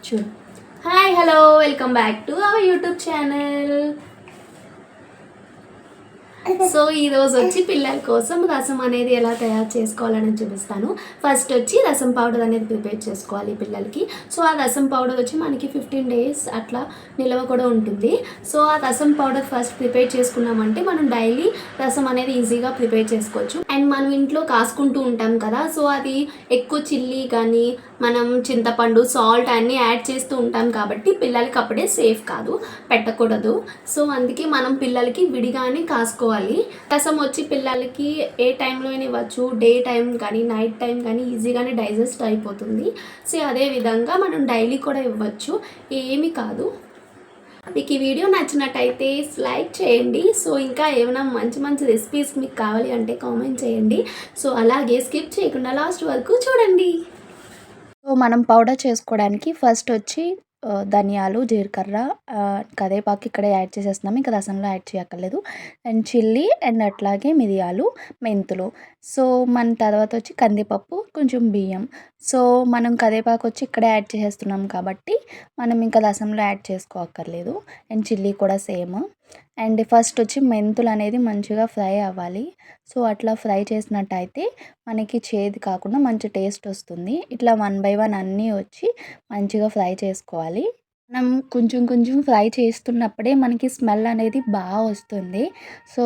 చూడు hi hello welcome back to our YouTube channel so ఈరోజు వచ్చి పిల్లల కోసం రసం అనేది ఎలా తయారు చేసుకోవాలని చూపిస్తాను ఫస్ట్ వచ్చి రసం పౌడర్ అనేది ప్రిపేర్ చేసుకోవాలి పిల్లలకి సో ఆ రసం పౌడర్ వచ్చి మనకి ఫిఫ్టీన్ డేస్ అట్లా నిల్వ కూడా ఉంటుంది సో ఆ రసం పౌడర్ ఫస్ట్ ప్రిపేర్ చేసుకున్నామంటే మనం డైలీ రసం అనేది ఈజీగా ప్రిపేర్ చేసుకోవచ్చు అండ్ మనం ఇంట్లో కాసుకుంటూ ఉంటాం కదా సో అది ఎక్కువ చిల్లీ కానీ మనం చింతపండు సాల్ట్ అన్నీ యాడ్ చేస్తూ ఉంటాం కాబట్టి పిల్లలకి అప్పుడే సేఫ్ కాదు పెట్టకూడదు సో అందుకే మనం పిల్లలకి విడిగానే కాసుకో చేసుకోవాలి రసం వచ్చి పిల్లలకి ఏ టైంలో అయినా ఇవ్వచ్చు డే టైం కానీ నైట్ టైం కానీ ఈజీగానే డైజెస్ట్ అయిపోతుంది సో అదే విధంగా మనం డైలీ కూడా ఇవ్వచ్చు ఏమి కాదు మీకు ఈ వీడియో నచ్చినట్టయితే లైక్ చేయండి సో ఇంకా ఏమైనా మంచి మంచి రెసిపీస్ మీకు కావాలి అంటే కామెంట్ చేయండి సో అలాగే స్కిప్ చేయకుండా లాస్ట్ వరకు చూడండి సో మనం పౌడర్ చేసుకోవడానికి ఫస్ట్ వచ్చి ధనియాలు జీలకర్ర కదేపాకు ఇక్కడే యాడ్ చేసేస్తున్నాము ఇంకా రసంలో యాడ్ చేయక్కర్లేదు అండ్ చిల్లీ అండ్ అట్లాగే మిరియాలు మెంతులు సో మన తర్వాత వచ్చి కందిపప్పు కొంచెం బియ్యం సో మనం కదేపాకు వచ్చి ఇక్కడే యాడ్ చేసేస్తున్నాం కాబట్టి మనం ఇంకా రసంలో యాడ్ చేసుకోక్కర్లేదు అండ్ చిల్లీ కూడా సేమ్ అండ్ ఫస్ట్ వచ్చి మెంతులు అనేది మంచిగా ఫ్రై అవ్వాలి సో అట్లా ఫ్రై చేసినట్టయితే మనకి చేదు కాకుండా మంచి టేస్ట్ వస్తుంది ఇట్లా వన్ బై వన్ అన్నీ వచ్చి మంచిగా ఫ్రై చేసుకోవాలి మనం కొంచెం కొంచెం ఫ్రై చేస్తున్నప్పుడే మనకి స్మెల్ అనేది బాగా వస్తుంది సో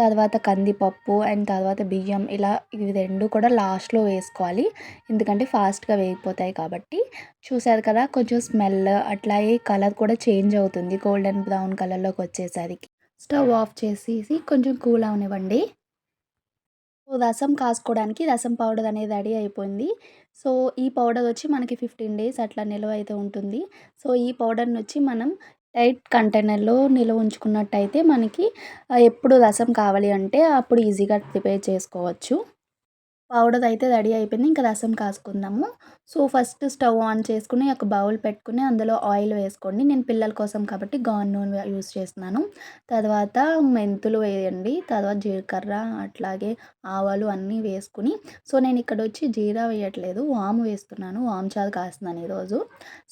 తర్వాత కందిపప్పు అండ్ తర్వాత బియ్యం ఇలా ఇవి రెండు కూడా లాస్ట్లో వేసుకోవాలి ఎందుకంటే ఫాస్ట్గా వేగిపోతాయి కాబట్టి చూసారు కదా కొంచెం స్మెల్ అట్లాగే కలర్ కూడా చేంజ్ అవుతుంది గోల్డెన్ బ్రౌన్ కలర్లోకి వచ్చేసరికి స్టవ్ ఆఫ్ చేసేసి కొంచెం కూల్ అవనివ్వండి రసం కాసుకోవడానికి రసం పౌడర్ అనేది రెడీ అయిపోయింది సో ఈ పౌడర్ వచ్చి మనకి ఫిఫ్టీన్ డేస్ అట్లా నిల్వ అయితే ఉంటుంది సో ఈ పౌడర్ని వచ్చి మనం టైట్ కంటైనర్లో నిల్వ ఉంచుకున్నట్టయితే మనకి ఎప్పుడు రసం కావాలి అంటే అప్పుడు ఈజీగా ప్రిపేర్ చేసుకోవచ్చు పౌడర్ అయితే రెడీ అయిపోయింది ఇంకా రసం కాసుకుందాము సో ఫస్ట్ స్టవ్ ఆన్ చేసుకుని ఒక బౌల్ పెట్టుకుని అందులో ఆయిల్ వేసుకోండి నేను పిల్లల కోసం కాబట్టి గాన్ నూనె యూస్ చేస్తున్నాను తర్వాత మెంతులు వేయండి తర్వాత జీలకర్ర అట్లాగే ఆవాలు అన్నీ వేసుకుని సో నేను ఇక్కడ వచ్చి జీరా వేయట్లేదు వాము వేస్తున్నాను వాము చాలు కాస్తున్నాను ఈరోజు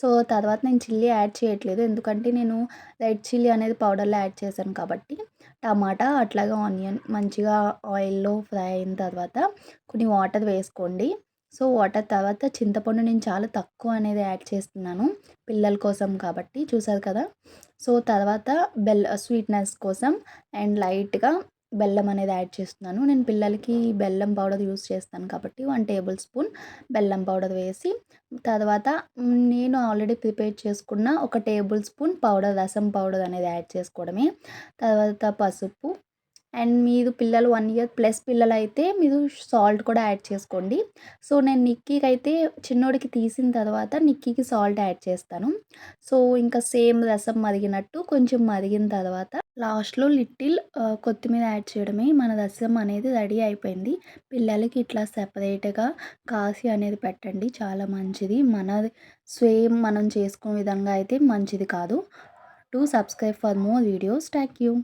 సో తర్వాత నేను చిల్లీ యాడ్ చేయట్లేదు ఎందుకంటే నేను రెడ్ చిల్లీ అనేది పౌడర్లో యాడ్ చేశాను కాబట్టి టమాటా అట్లాగే ఆనియన్ మంచిగా ఆయిల్లో ఫ్రై అయిన తర్వాత కొన్ని వాటర్ వేసుకోండి సో వాటర్ తర్వాత చింతపండు నేను చాలా తక్కువ అనేది యాడ్ చేస్తున్నాను పిల్లల కోసం కాబట్టి చూసారు కదా సో తర్వాత బెల్ స్వీట్నెస్ కోసం అండ్ లైట్గా బెల్లం అనేది యాడ్ చేస్తున్నాను నేను పిల్లలకి బెల్లం పౌడర్ యూస్ చేస్తాను కాబట్టి వన్ టేబుల్ స్పూన్ బెల్లం పౌడర్ వేసి తర్వాత నేను ఆల్రెడీ ప్రిపేర్ చేసుకున్న ఒక టేబుల్ స్పూన్ పౌడర్ రసం పౌడర్ అనేది యాడ్ చేసుకోవడమే తర్వాత పసుపు అండ్ మీరు పిల్లలు వన్ ఇయర్ ప్లస్ పిల్లలు అయితే మీరు సాల్ట్ కూడా యాడ్ చేసుకోండి సో నేను నిక్కీకి అయితే చిన్నోడికి తీసిన తర్వాత నిక్కీకి సాల్ట్ యాడ్ చేస్తాను సో ఇంకా సేమ్ రసం మరిగినట్టు కొంచెం మరిగిన తర్వాత లాస్ట్లో లిటిల్ కొత్తిమీర యాడ్ చేయడమే మన రసం అనేది రెడీ అయిపోయింది పిల్లలకి ఇట్లా సెపరేట్గా కాసి అనేది పెట్టండి చాలా మంచిది మన సేమ్ మనం చేసుకునే విధంగా అయితే మంచిది కాదు to subscribe for more videos thank you